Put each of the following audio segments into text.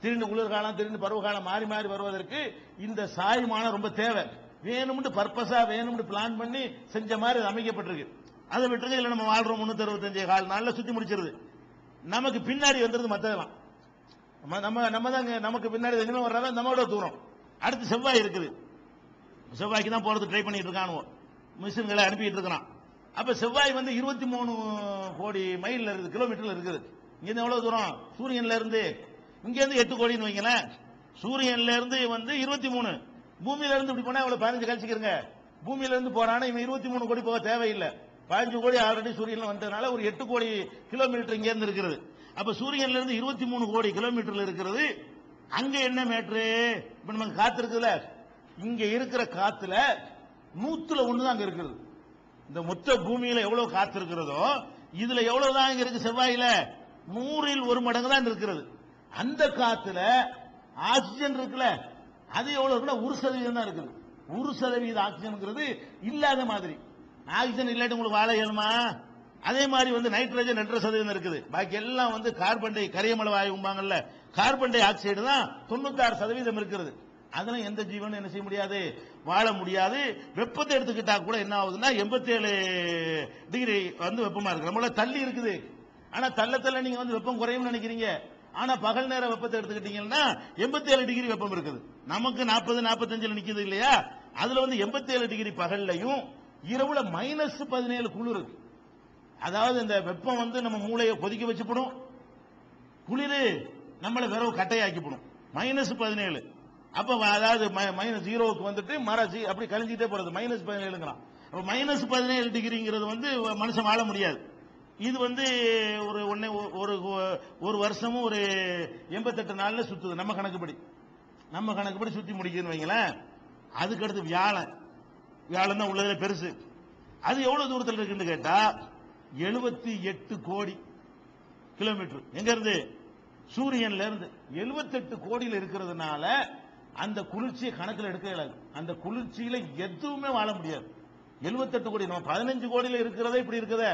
திடீர்னு குளிர்காலம் திடீர்னு பருவகாலம் மாறி மாறி வருவதற்கு இந்த சாய்மானம் ரொம்ப தேவை. வேணும்னு பர்பஸா வேணும்னு பிளான் பண்ணி செஞ்ச மாதிரி அமைக்கப்பட்டிருக்கு. அதை விட்டுருங்க இல்லை நம்ம வாழ்றோம் முன்னூத்தி அறுபத்தஞ்சு கால் நாளில் சுத்தி முடிச்சிருது. நமக்கு பின்னாடி வந்துருது மற்றதெல்லாம் நம்ம நம்ம நம்ம தாங்க நமக்கு பின்னாடி எங்கேயுமே வர்றதா நம்மளோட தூரம். அடுத்து செவ்வாய் இருக்குது. செவ்வாய்க்கு தான் போறது ட்ரை பண்ணிட்டு இருக்கானுவோ. மிஷின்களை அனுப்பிட்டு இருக்கிறான். அப்ப செவ்வாய் வந்து இருபத்தி மூணு கோடி மைலில் இருக்குது கிலோமீட்டர்ல இருக்குது. இங்க எவ்வளோ எவ்வளவு தூரம்? சூரியன்ல இருந்து இங்கேருந்து எட்டு கோடின்னு வைங்களேன். சூரியன்ல இருந்து வந்து இருபத்தி மூணு. பூமியில இருந்து இப்படி போனா இவ்வளவு பதினஞ்சு கழிச்சுக்கிறங்க பூமியில இருந்து போறானா இவன் இருபத்தி மூணு கோடி போக தேவையில்லை. பதினஞ்சு கோடி ஆல்ரெடி சூரியன்ல வந்ததுனால ஒரு எட்டு கோடி கிலோமீட்டர் இங்க இருந்து இருக்கிறது அப்ப சூரியன்ல இருந்து இருபத்தி மூணு கோடி கிலோமீட்டர்ல இருக்கிறது அங்க என்ன மேட்ரு இப்ப நமக்கு காத்து இருக்குல்ல இங்க இருக்கிற காத்துல நூத்துல ஒண்ணுதான் அங்க இருக்குது. இந்த மொத்த பூமியில எவ்வளவு காத்து இருக்கிறதோ இதுல எவ்வளவுதான் இங்க இருக்கு செவ்வாயில? நூறில் ஒரு மடங்கு தான் இருக்கிறது. அந்த காத்துல ஆக்சிஜன் இருக்குல்ல அது எவ்வளவு இருக்குன்னா ஒரு சதவீதம் தான் இருக்குது. ஒரு சதவீத ஆக்சிஜனுங்கிறது இல்லாத மாதிரி. ஆக்சிஜன் இல்லாட்டி உங்களுக்கு வாழ இயலுமா அதே மாதிரி வந்து நைட்ரஜன் ரெண்டரை சதவீதம் இருக்குது. பாக்கி எல்லாம் வந்து கார்பன் டை கரியமல வாயும்பாங்கல்ல கார்பன் டை ஆக்சைடு தான் தொண்ணூத்தாறு சதவீதம் இருக்கிறது. அதெல்லாம் எந்த ஜீவனும் என்ன செய்ய முடியாது? வாழ முடியாது. வெப்பத்தை எடுத்துக்கிட்டா கூட என்ன ஆகுதுன்னா எண்பத்தேழு டிகிரி வந்து வெப்பமா இருக்கு. நம்மள தள்ளி இருக்குது. ஆனா தள்ள தள்ள நீங்க வந்து வெப்பம் குறையும் நினைக்கிறீங்க. ஆனா பகல் நேர வெப்பத்தை எடுத்துக்கிட்டீங்கன்னா எண்பத்தேழு டிகிரி வெப்பம் இருக்குது. நமக்கு நாற்பது நாற்பத்தஞ்சுல நிக்குது இல்லையா? அதுல வந்து எண்பத்தேழு டிகிரி பகல்லையும் இரவுல மைனஸ் பதினேழு குளிர் அதாவது இந்த வெப்பம் வந்து நம்ம மூளையை கொதிக்க வச்சுப்படும். குளிர் நம்மளை வெறவு கட்டையாக்கிப்படும். மைனஸ் பதினேழு. அப்ப அதாவது மைனஸ் ஜீரோவுக்கு வந்துட்டு மரச்சி அப்படி கழிஞ்சிட்டே போறது. மைனஸ் பதினேழுங்கிறான். மைனஸ் பதினேழு டிகிரிங்கிறது வந்து மனுஷன் வாழ முடியாது. இது வந்து ஒரு ஒன்னே ஒரு ஒரு வருஷமும் ஒரு எண்பத்தெட்டு நாள்ல சுத்துது நம்ம கணக்குப்படி. நம்ம கணக்குப்படி சுத்தி முடிக்குதுன்னு வைங்களேன் அதுக்கடுத்து வியாழன். வியாழன் தான் உள்ளதுல பெருசு. அது எவ்வளவு தூரத்தில் இருக்குன்னு கேட்டா எழுபத்தி எட்டு கோடி கிலோமீட்டர். எங்க இருந்து சூரியன்ல இருந்து. 78 கோடியில் இருக்கிறதுனால அந்த குளிர்ச்சியை கணக்கில் எடுக்க இயலாது அந்த குளிர்ச்சியில எதுவுமே வாழ முடியாது. 78 கோடி நம்ம பதினஞ்சு கோடியில் இருக்கிறதே இப்படி இருக்குதே.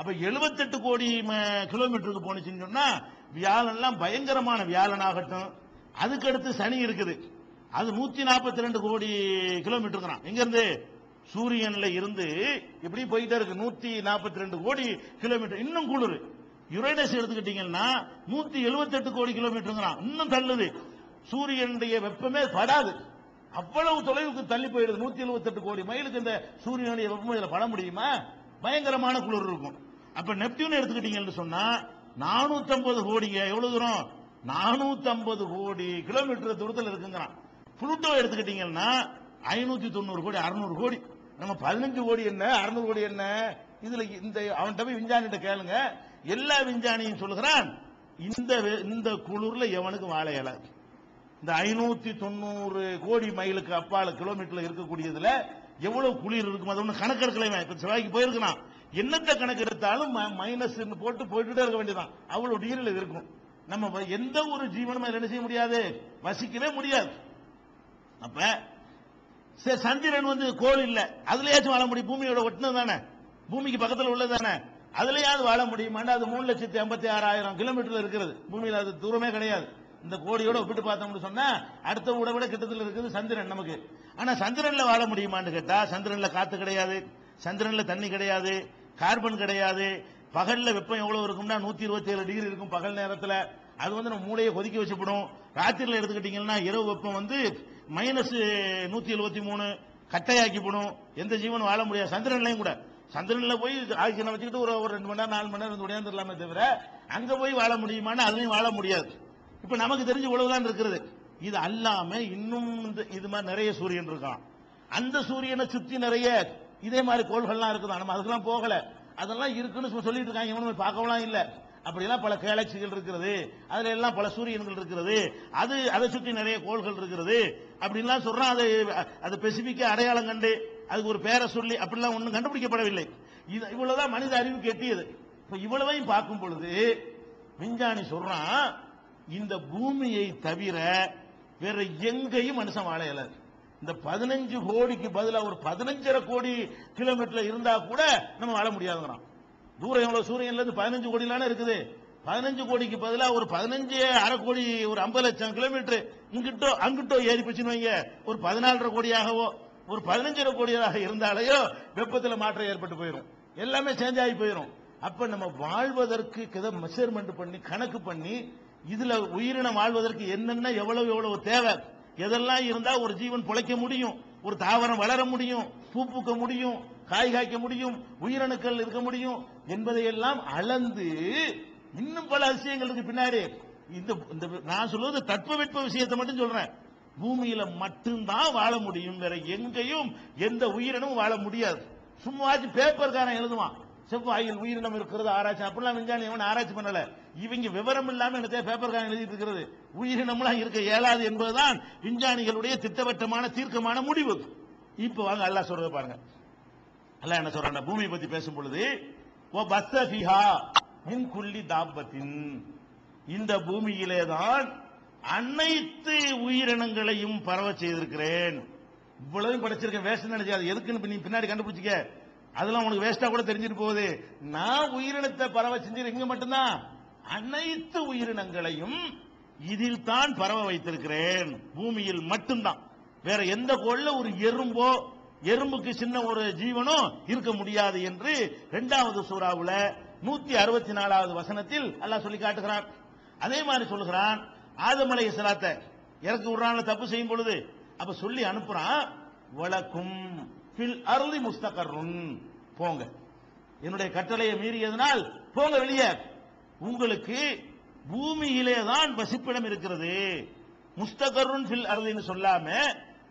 அப்ப 78 கோடி ம- கிலோமீட்டருக்கு போனுச்சுன்னு சொன்னா வியாழன்லாம் பயங்கரமான வியாழன் ஆகட்டும் அதுக்கடுத்து சனி இருக்குது. அது நூத்தி நாற்பத்தி ரெண்டு கோடி கிலோமீட்டருங்கிறான். எங்க இருந்து சூரியன்ல இருந்து இப்படி போயிட்டே இருக்கு. நூத்தி நாற்பத்தி ரெண்டு கோடி கிலோமீட்டர். இன்னும் குளிர். யுரேனஸ் எடுத்துக்கிட்டீங்கன்னா நூத்தி எழுபத்தெட்டு கோடி கிலோமீட்டருங்கிறான். இன்னும் தள்ளுது. சூரியனுடைய வெப்பமே படாது. அவ்வளவு தொலைவுக்கு தள்ளி போயிடுது. நூத்தி எழுபத்தெட்டு கோடி. மைலுக்கு இந்த சூரியனுடைய வெப்பம் இதுல பட முடியுமா? பயங்கரமான குளிர் இருக்கும். அப்ப நெப்டியூன் எடுத்துக்கிட்டீங்கன்னு சொன்னா 450 கோடிங்க எவ்வளவு தூரம்? 450 கோடி கிலோமீட்டர் தூரத்தில் இருக்குங்கிறான். புளூட்டோ எடுத்துக்கிட்டீங்கன்னா ஐநூத்தி தொண்ணூறு கோடி அறுநூறு கோடி. நம்ம பதினஞ்சு கோடி என்ன அறுநூறு கோடி என்ன? இதுல இந்த அவன்கிட்ட போய் விஞ்ஞானிகிட்ட கேளுங்க. எல்லா விஞ்ஞானியும் சொல்லுகிறான் இந்த இந்த குளிர்ல எவனுக்கு வாழை இல? இந்த ஐநூத்தி தொண்ணூறு கோடி மைலுக்கு அப்பால கிலோமீட்டர்ல இருக்கக்கூடியதுல எவ்வளவு குளிர் இருக்கும் அது ஒண்ணு கணக்கெடுக்கலைமே. இப்ப செவ்வாய்க்கு போயிருக்கிறான். என்னத்தை கணக்கு எடுத்தாலும் மைனஸ் போட்டு போயிட்டு இருக்க வேண்டியதான் அவ்வளவு உயிரில் இருக்கும். நம்ம எந்த ஒரு ஜீவனும் என்ன செய்ய முடியாது? வசிக்கவே முடியாது. அப்ப சரி, சந்திரன் வந்து கோள் இல்ல. அதுலயாச்சும் வாழ முடியும். பூமியோட ஒட்டினது தானே? பூமிக்கு பக்கத்தில் உள்ளது தானே? அதுலயாவது வாழ முடியுமாண்டா? அது மூணு லட்சத்தி ஐம்பத்தி ஆறாயிரம் கிலோமீட்டர்ல இருக்கிறது பூமியில் அது தூரமே கிடையாது. இந்த கோடியோட ஒப்பிட்டு பார்த்தோம்னு சொன்னா அடுத்த விட விட கிட்டத்தில் இருக்குது சந்திரன் நமக்கு. ஆனா சந்திரன்ல வாழ முடியுமான்னு கேட்டா சந்திரன்ல காத்து கிடையாது. சந்திரன்ல தண்ணி கிடையாது. கார்பன் கிடையாது. பகல்ல வெப்பம் எவ்வளவு இருக்கும்னா நூத்தி இருபத்தி ஏழு டிகிரி இருக்கும் பகல் நேரத்துல. அது வந்து நம்ம மூளையை கொதிக்க வச்சுப்படும். ராத்திரியில் எடுத்துக்கிட்டீங்கன்னா இரவு வெப்பம் வந்து மைனஸ் நூத்தி எழுபத்தி மூணு கட்டையாக்கிப்படும். எந்த ஜீவனும் வாழ முடியாது. சந்திரன்லையும் கூட. சந்திரன்ல போய் ஆக்சிஜனை வச்சுக்கிட்டு ஒரு ஒரு ரெண்டு மணி நேரம் நாலு மணி நேரம் உடையாந்துடலாமே தவிர அங்க போய் வாழ முடியுமான்னு அதுலயும் வாழ முடியாது. இப்ப நமக்கு தெரிஞ்ச உழவுதான் இருக்கிறது. இது அல்லாம இன்னும் இந்த- இது மாதிரி நிறைய சூரியன் இருக்கான். அந்த சூரியனை சுத்தி நிறைய இதே மாதிரி கோள்கள்லாம் இருக்குதான் நம்ம அதுக்கெல்லாம் போகல. அதெல்லாம் இருக்குன்னு சொல்லி- சொல்லிட்டு இருக்காங்க. இவனும் பார்க்கலாம் இல்லை. அப்படிலாம் பல கேலக்சிகள் இருக்கிறது அதுல எல்லாம் பல சூரியன்கள் இருக்கிறது அது அதை சுற்றி நிறைய கோள்கள் இருக்கிறது அப்படின்லாம் சொல்றான் அது அது பெசிபிக்க அடையாளம் கண்டு அதுக்கு ஒரு பேரை சொல்லி அப்படிலாம் ஒன்றும் கண்டுபிடிக்கப்படவில்லை. இது இவ்வளவுதான் மனித அறிவுக்கு எட்டியது இப்போ இவ்வளவையும் பார்க்கும் பொழுது விஞ்ஞானி சொல்றான் இந்த பூமியை தவிர வேற எங்கேயும் மனுஷன் வாழ இயலாது. இந்த பதினஞ்சு கோடிக்கு பதிலாக ஒரு பதினஞ்சரை கோடி கிலோமீட்டர் இருந்தா கூட நம்ம வாழ முடியாதுங்கிறான். தூரம் எவ்வளவு? சூரியன்ல இருந்து பதினஞ்சு கோடிலான இருக்குது. பதினஞ்சு கோடிக்கு பதிலாக ஒரு பதினஞ்சு அரை கோடி ஒரு ஐம்பது லட்சம் கிலோமீட்டர் இங்கிட்டோ அங்கிட்டோ ஏறி போச்சுன்னு வைங்க. ஒரு பதினாலரை கோடியாகவோ ஒரு பதினஞ்சரை கோடியாக இருந்தாலேயோ வெப்பத்தில் மாற்றம் ஏற்பட்டு போயிடும் எல்லாமே சேஞ்ச் ஆகி போயிடும் அப்ப நம்ம வாழ்வதற்கு கித மெஷர்மெண்ட் பண்ணி கணக்கு பண்ணி இதுல உயிரினம் வாழ்வதற்கு என்னென்ன எவ்வளவு எவ்வளவு தேவை? எதெல்லாம் இருந்தா ஒரு ஜீவன் பிழைக்க முடியும் ஒரு தாவரம் வளர முடியும் பூ பூக்க முடியும் காய் காய்க்க முடியும் உயிரணுக்கள் இருக்க முடியும் என்பதையெல்லாம் அளந்து இன்னும் பல விஷயங்கள் இருக்கு பின்னாடி. இந்த இந்த நான் சொல்வது தட்பவெட்ப விஷயத்தை மட்டும் சொல்றேன். பூமியில மட்டும்தான் வாழ முடியும் வேற எங்கேயும் எந்த உயிரினமும் வாழ முடியாது. சும்மாச்சு பேப்பர்காரன் எழுதுவான். செவ்வாயில் உயிரினம் இருக்கிறது ஆராய்ச்சி. அப்படிலாம் விஞ்ஞானி எவன் ஆராய்ச்சி பண்ணல. இவங்க விவரம் இல்லாம என்னத்தைய பேப்பர்காரன் எழுதிட்டு இருக்கிறது. உயிரினம்லாம் இருக்க இயலாது என்பதுதான் விஞ்ஞானிகளுடைய திட்டவட்டமான தீர்க்கமான முடிவு. இப்ப வாங்க அல்லாஹ் சொல்றத பாருங்க. அல்லாஹ் என்ன சொல்றாங்க பூமி பத்தி பேசும் பொழுது ஓ பஸ்தபிஹா ஃபிஹா மின் குள்ளி தாபத்தின் இந்த பூமியிலே தான் அனைத்து உயிரினங்களையும் பரவ செய்திருக்கிறேன். இவ்வளவு படைச்சிருக்கேன் வேஷம் நினைச்சாது எதுக்குன்னு நீ பின்னாடி கண்டுபிடிச்சிக்க? அதெல்லாம் உனக்கு வேஸ்டா கூட தெரிஞ்சிட்டு போகுது. நான் உயிரினத்தை பரவ செஞ்சது இங்க மட்டும்தான். அனைத்து உயிரினங்களையும் இதில் தான் பரவ வைத்திருக்கிறேன். பூமியில் மட்டும்தான். வேற எந்த கோள்ல ஒரு எறும்போ எறும்புக்கு சின்ன ஒரு ஜீவனோ இருக்க முடியாது என்று இரண்டாவது சூறாவுல நூத்தி அறுபத்தி நாலாவது வசனத்தில் அல்லாஹ் சொல்லி காட்டுகிறான். அதே மாதிரி சொல்லுகிறான். ஆதமலை அலைஹி ஸலாத்தை இறக்கி தப்பு செய்யும் பொழுது. அப்ப சொல்லி அனுப்புறான் வழக்கும் ஃபில் அருளி முஸ்தகருன் போங்க. என்னுடைய கட்டளையை மீறியதனால் போங்க வெளியே. உங்களுக்கு பூமியிலே தான் வசிப்பிடம் இருக்கிறது. முஸ்தகருன் ஃபில் அருளின்னு சொல்லாம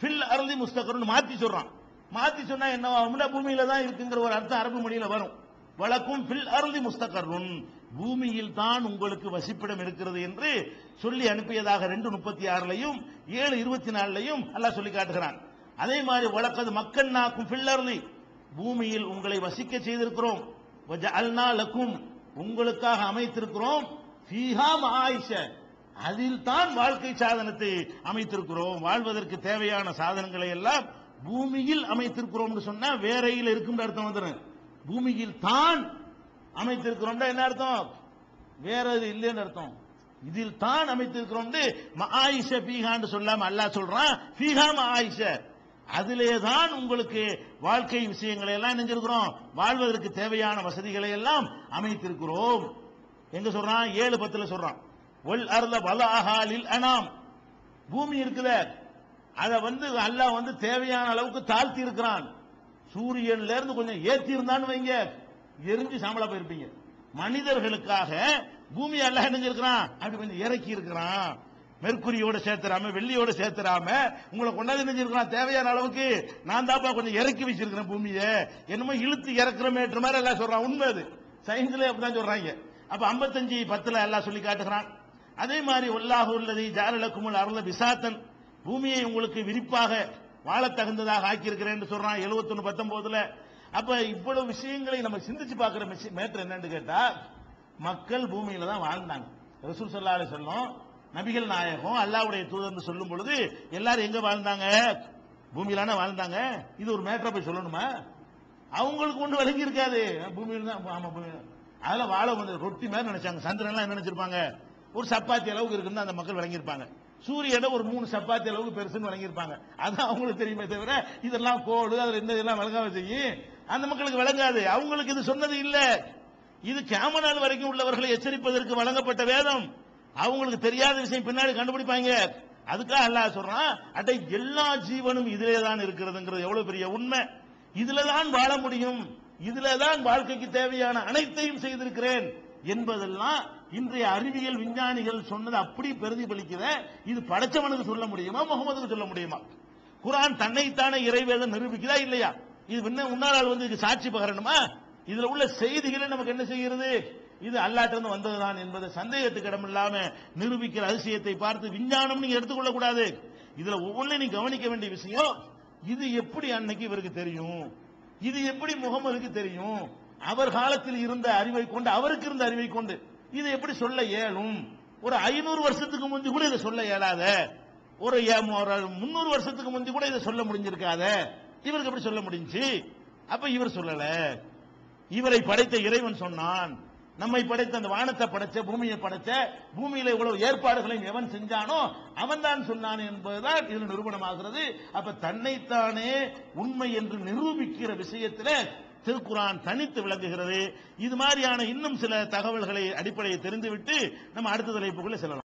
ஃபில் அருளி முஸ்தகருன் மாத்தி சொல்றான். மாத்தி சொன்னா என்ன ஆகும்னா பூமியில தான் இருக்குங்கிற ஒரு அர்த்தம் அரபு மொழியில வரும். வழக்கும் ஃபில் அருளி முஸ்தகருன் பூமியில் தான் உங்களுக்கு வசிப்பிடம் இருக்கிறது என்று சொல்லி அனுப்பியதாக ரெண்டு முப்பத்தி ஆறுலையும் ஏழு இருபத்தி நாலுலையும் அல்லாஹ் சொல்லி காட்டுகிறான். அதே மாதிரி வழக்கது மக்கள் நாக்கும் பில்லர்னி பூமியில் உங்களை வசிக்க செய்திருக்கிறோம். அல்நாளுக்கும் உங்களுக்காக அமைத்திருக்கிறோம். ஃபீஹா அதில் தான் வாழ்க்கை சாதனத்தை அமைத்திருக்கிறோம். வாழ்வதற்கு தேவையான சாதனங்களை எல்லாம் பூமியில் அமைத்திருக்கிறோம்னு சொன்னா வேறையில் இருக்கும் அர்த்தம் வந்துடும் பூமியில் தான் அமைத்திருக்கிறோம்னா என்ன அர்த்தம்? வேற இது இல்லைன்னு அர்த்தம். இதில் தான் அமைத்திருக்கிறோம் மஆயிஷ பீகான்னு சொல்லாம அல்லாஹ் சொல்றான் பீகா ஆயிஷ அதிலே தான் உங்களுக்கு வாழ்க்கை விஷயங்களை எல்லாம் நினைஞ்சிருக்கிறோம் வாழ்வதற்கு தேவையான வசதிகளை எல்லாம் அமைத்திருக்கிறோம். எங்க சொல்றான்? ஏழு பத்துல சொல்றான். ஒல் அர்ல வலாஹாலில் அனாம். பூமி இருக்குத. அதை வந்து அல்லாஹ் வந்து தேவையான அளவுக்கு தாழ்த்தி இருக்கிறான் சூரியன்ல இருந்து கொஞ்சம் ஏத்தி இருந்தான்னு வைங்க. எரிஞ்சு சாம்பலா போயிருப்பீங்க. மனிதர்களுக்காக பூமி அல்லாஹ் நினைஞ்சிருக்கிறான் அப்படி கொஞ்சம் இறக்கி இருக்கிறான் மெர்குரியோட சேர்த்துறாம வெள்ளியோட சேர்த்துறாம உங்களை கொண்டாந்து நினைஞ்சிருக்கிறான் தேவையான அளவுக்கு நான் தாப்பா கொஞ்சம் இறக்கி வச்சிருக்கிறேன் பூமியை. என்னமோ இழுத்து இறக்குறமேற்ற மாதிரி எல்லாம் சொல்றான். உண்மை அது. சயின்ஸ்ல அப்படிதான் சொல்றாங்க. அப்ப 55 பத்துல எல்லாம் சொல்லி காட்டுகிறான். அதே மாதிரி ஒல்லாஹு உள்ளது ஜாரலக்குமுல் அருள விசாத்தன் பூமியை உங்களுக்கு விரிப்பாக வாழத் தகுந்ததாக ஆக்கியிருக்கிறேன் சொல்றான் 71 பத்தொன்பதுல. அப்ப இவ்வளவு விஷயங்களை நம்ம சிந்திச்சு பார்க்கிற மேட்டர் என்னன்னு கேட்டா மக்கள் பூமியில தான் வாழ்ந்தாங்க. ரசூல் ஸல்லல்லாஹு அலைஹி நபிகள் நாயகம் அல்லாஹ்வுடைய தூதர்னு சொல்லும் பொழுது எல்லாரும் எங்க வாழ்ந்தாங்க? பூமியிலான வாழ்ந்தாங்க. இது ஒரு மேட்டரை போய் சொல்லணுமா? அவங்களுக்கு ஒன்று விளங்கி இருக்காது பூமியில தான் ஆமா பூமி. அதெல்லாம் வாழ வந்து ரொட்டி மாதிரி நினைச்சாங்க. சந்திரன்லாம் என்ன நினைச்சிருப்பாங்க? ஒரு சப்பாத்தி அளவுக்கு இருக்குன்னு அந்த மக்கள் விளங்கியிருப்பாங்க. சூரியனை ஒரு மூணு சப்பாத்தி அளவுக்கு பெருசுன்னு வழங்கியிருப்பாங்க அதான் அவங்களுக்கு தெரியுமே தவிர இதெல்லாம் கோடு அதில் இந்த இதெல்லாம் விளங்காம செய்யும் அந்த மக்களுக்கு விளங்காது. அவங்களுக்கு இது சொன்னது இல்லை. இது கேம நாள் வரைக்கும் உள்ளவர்களை எச்சரிப்பதற்கு வழங்கப்பட்ட வேதம். அவங்களுக்கு தெரியாத விஷயம் பின்னாடி கண்டுபிடிப்பாங்க. அதுக்காக அல்லாஹ் சொல்றான் அட்டை எல்லா ஜீவனும் இதிலே தான் இருக்கிறதுங்கிறது எவ்வளவு பெரிய உண்மை. இதுல தான் வாழ முடியும். இதுல தான் வாழ்க்கைக்கு தேவையான அனைத்தையும் செய்திருக்கிறேன் என்பதெல்லாம் இன்றைய அறிவியல் விஞ்ஞானிகள் சொன்னது அப்படி பிரதிபலிக்கிற இது படைச்சவனுக்கு சொல்ல முடியுமா முகமதுக்கு சொல்ல முடியுமா? குரான் தன்னைத்தானே இறைவேதம் நிரூபிக்குதா இல்லையா? இது என்ன முன்னாள் வந்து இது சாட்சி பகரணுமா? இதுல உள்ள செய்திகளை நமக்கு என்ன செய்கிறது? இது அல்லாட்டிருந்து வந்ததுதான் என்பது சந்தேகத்துக்கு இடமில்லாம நிரூபிக்கிற அதிசயத்தை பார்த்து விஞ்ஞானம் நீங்க எடுத்துக்கொள்ள கூடாது. இதுல ஒவ்வொன்றையும் நீ கவனிக்க வேண்டிய விஷயம் இது எப்படி அன்னைக்கு இவருக்கு தெரியும்? இது எப்படி முகமதுக்கு தெரியும்? அவர் காலத்தில் இருந்த அறிவை கொண்டு அவருக்கு இருந்த அறிவை கொண்டு இது எப்படி சொல்ல இயலும்? ஒரு ஐநூறு வருஷத்துக்கு முந்தி கூட இதை சொல்ல இயலாத. ஒரு ஒரு முன்னூறு வருஷத்துக்கு முந்தி கூட இதை சொல்ல முடிஞ்சிருக்காத. இவருக்கு எப்படி சொல்ல முடிஞ்சுச்சு அப்ப இவர் சொல்லல. இவரை படைத்த இறைவன் சொன்னான் நம்மை படைத்த அந்த வானத்தை படைச்ச பூமியை படைச்ச பூமியில இவ்வளவு ஏற்பாடுகளையும் எவன் செஞ்சானோ அவன் தான் சொன்னான் என்பதுதான் இது நிரூபணமாகிறது. அப்ப தன்னைத்தானே உண்மை என்று நிரூபிக்கிற விஷயத்துல திருக்குரான் தனித்து விளங்குகிறது. இது மாதிரியான இன்னும் சில தகவல்களை அடிப்படையை தெரிந்துவிட்டு நம்ம அடுத்த தலைப்புக்குள்ள செல்லலாம்.